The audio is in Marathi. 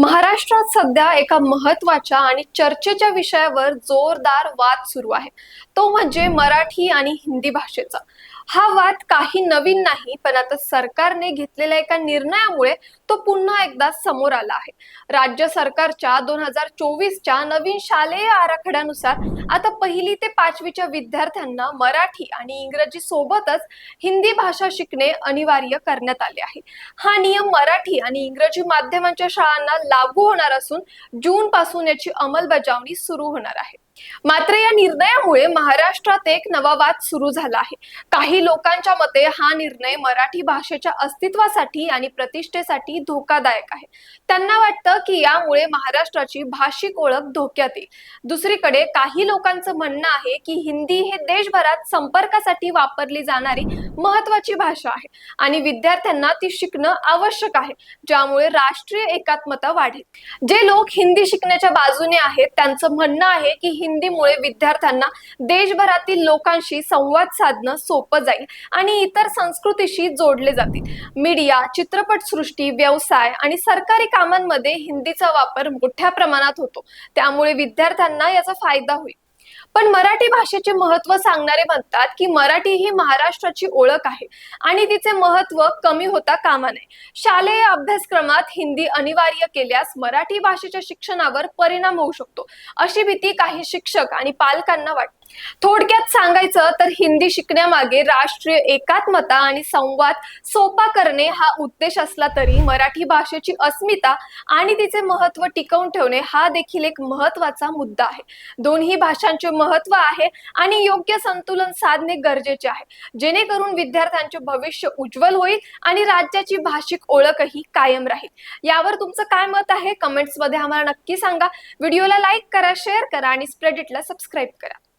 महाराष्ट्रात सध्या एका महत्त्वाच्या आणि चर्चेच्या विषयावर जोरदार वाद सुरू आहे. तो म्हणजे मराठी आणि हिंदी भाषेचा. हा वाद काही नवीन नाही पण आता सरकारने घेतलेल्या एका निर्णयामुळे तो पुन्हा एकदा समोर आला आहे. राज्य सरकारच्या दोन हजार चोवीसच्या नवीन शालेय आराखड्यानुसार आता पहिली ते पाचवीच्या विद्यार्थ्यांना मराठी आणि इंग्रजी सोबतच हिंदी भाषा शिकणे अनिवार्य करण्यात आले आहे. हा नियम मराठी आणि इंग्रजी माध्यमांच्या शाळांना लागू होणार असून जून पासून याची अंमलबजावणी सुरू होणार आहे. मात्र या निर्णयामुळे महाराष्ट्रात एक नवा वाद सुरू झाला आहे. काही लोकांच्या मते हा निर्णय मराठी भाषेच्या अस्तित्वासाठी आणि प्रतिष्ठेसाठी धोकादायक आहे. त्यांना वाटतं की यामुळे महाराष्ट्राची भाषिक ओळख धोक्यात येईल. दुसरीकडे काही लोकांचं म्हणणं आहे की हिंदी हे देशभरात संपर्कासाठी वापरली जाणारी महत्वाची भाषा आहे आणि विद्यार्थ्यांना ती शिकणं आवश्यक आहे ज्यामुळे राष्ट्रीय एकात्मता वाढेल. जे लोक हिंदी शिकण्याच्या बाजूने आहेत त्यांचं म्हणणं आहे की हिंदीमुळे विद्यार्थ्यांना देशभरातील लोकांशी संवाद साधणं सोपं जाईल आणि इतर संस्कृतीशी जोडले जातील. मीडिया चित्रपटसृष्टी व्यवसाय आणि सरकारी कामांमध्ये हिंदीचा वापर मोठ्या प्रमाणात होतो. त्यामुळे विद्यार्थ्यांना याचा फायदा होईल. पण मराठी भाषेचे महत्त्व सांगणारे म्हणतात की मराठी ही महाराष्ट्राची ओळख आहे आणि तिचे महत्त्व कमी होता कामा नये. शालेय अभ्यासक्रमात हिंदी अनिवार्य केल्यास मराठी भाषेच्या शिक्षणावर परिणाम होऊ शकतो. अशी भीती काही शिक्षक आणि पालकांना वाटते. थोडक्यात सांगायचं तर हिंदी शिकण्यामागे राष्ट्रीय एकात्मता आणि संवाद सोपा करणे हा उद्देश असला तरी मराठी भाषेची अस्मिता आणि तिचे महत्त्व टिकवून ठेवणे हा देखील एक महत्त्वाचा मुद्दा आहे. दोन्ही भाषांचे महत्त्व आहे आणि योग्य संतुलन साधणे गरजेचे आहे. जेणेकरून विद्यार्थ्यांचे भविष्य उज्ज्वल होईल आणि राज्याची भाषिक ओळखही कायम राहील. यावर तुमचं काय मत आहे? कमेंट्समध्ये आम्हाला नक्की सांगा. व्हिडिओला लाईक करा शेअर करा आणि स्प्रेडिटला सबस्क्राईब करा.